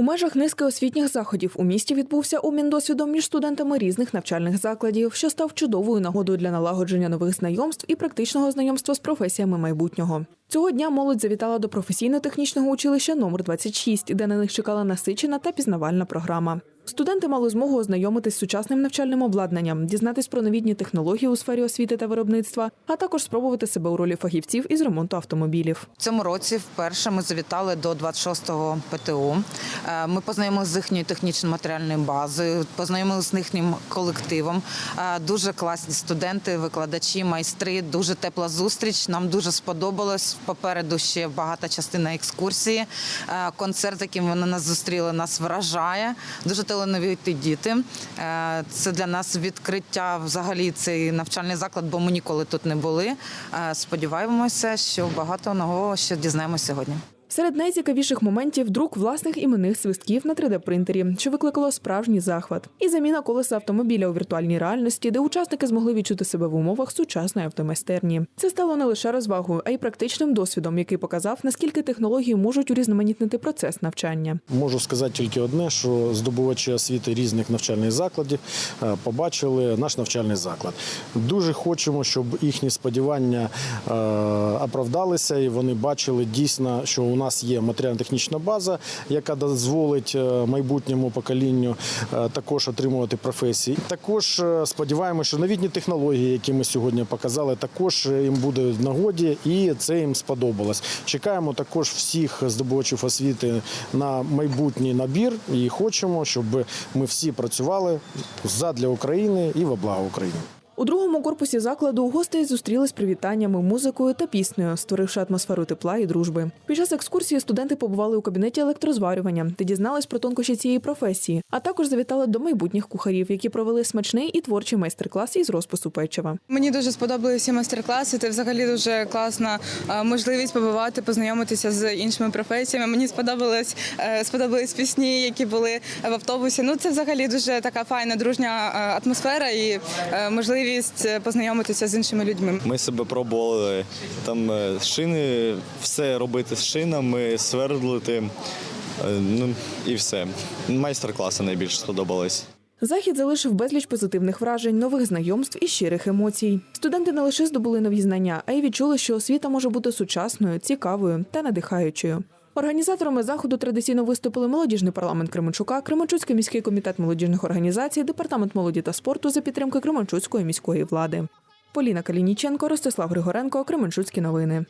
У межах низки освітніх заходів у місті відбувся обмін досвідом між студентами різних навчальних закладів, що став чудовою нагодою для налагодження нових знайомств і практичного знайомства з професіями майбутнього. Цього дня молодь завітала до професійно-технічного училища номер 26, де на них чекала насичена та пізнавальна програма. Студенти мали змогу ознайомитись з сучасним навчальним обладнанням, дізнатись про новітні технології у сфері освіти та виробництва, а також спробувати себе у ролі фахівців із ремонту автомобілів. В цьому році вперше ми завітали до 26-го ПТУ. Е, Ми познайомилися з їхньою технічно-матеріальною базою, познайомилися з їхнім колективом. Е, Дуже класні студенти, викладачі, майстри. Дуже тепла зустріч. Нам дуже сподобалось. Попереду ще багата частина екскурсії. Е, Концерт, яким вони нас зустріли, нас вражає. Дуже талановиті діти. Е, Це для нас відкриття взагалі цей навчальний заклад, бо ми ніколи тут не були. Е, Сподіваємося, що багато нового ще дізнаємося сьогодні. Серед найцікавіших моментів друк власних іменних свистків на 3D-принтері, що викликало справжній захват, і заміна колеса автомобіля у віртуальній реальності, де учасники змогли відчути себе в умовах сучасної автомайстерні. Це стало не лише розвагою, а й практичним досвідом, який показав, наскільки технології можуть урізноманітнити процес навчання. Можу сказати тільки одне, що здобувачі освіти різних навчальних закладів е, побачили наш навчальний заклад. Дуже хочемо, щоб їхні сподівання е, оправдалися, і вони бачили дійсно, що у нас є матеріально-технічна база, яка дозволить е, майбутньому поколінню е, також отримувати професії. Також е, сподіваємося, що новітні технології, які ми сьогодні показали, також їм буде в нагоді, і це їм сподобалось. Чекаємо також всіх здобувачів освіти на майбутній набір і хочемо, щоб ми всі працювали задля України і во благо України. У другому корпусі закладу гостей зустріли з привітаннями, музикою та піснею, створивши атмосферу тепла і дружби. Під час екскурсії студенти побували у кабінеті електрозварювання, де дізнались про тонкощі цієї професії, а також завітали до майбутніх кухарів, які провели смачний і творчий майстер-клас із розпису печива. Мені дуже сподобалися майстер-класи. Це взагалі дуже класна е, можливість побувати, познайомитися з іншими професіями. Мені сподобалось е, сподобались пісні, які були в автобусі. Ну це взагалі дуже така файна дружня е, атмосфера і е, можливість е, познайомитися з іншими людьми. Ми себе пробували там е, шини, все робити з шинами, свердлити. е, Ну і все. Майстер-класи найбільше сподобались. Захід залишив безліч позитивних вражень, нових знайомств і щирих емоцій. Студенти не лише здобули нові знання, а й відчули, що освіта може бути сучасною, цікавою та надихаючою. Організаторами заходу традиційно виступили молодіжний парламент Кременчука, Кременчуцький міський комітет молодіжних організацій, департамент молоді та спорту за підтримки Кременчуцької міської влади. Поліна Калініченко, Ростислав Григоренко, Кременчуцькі новини.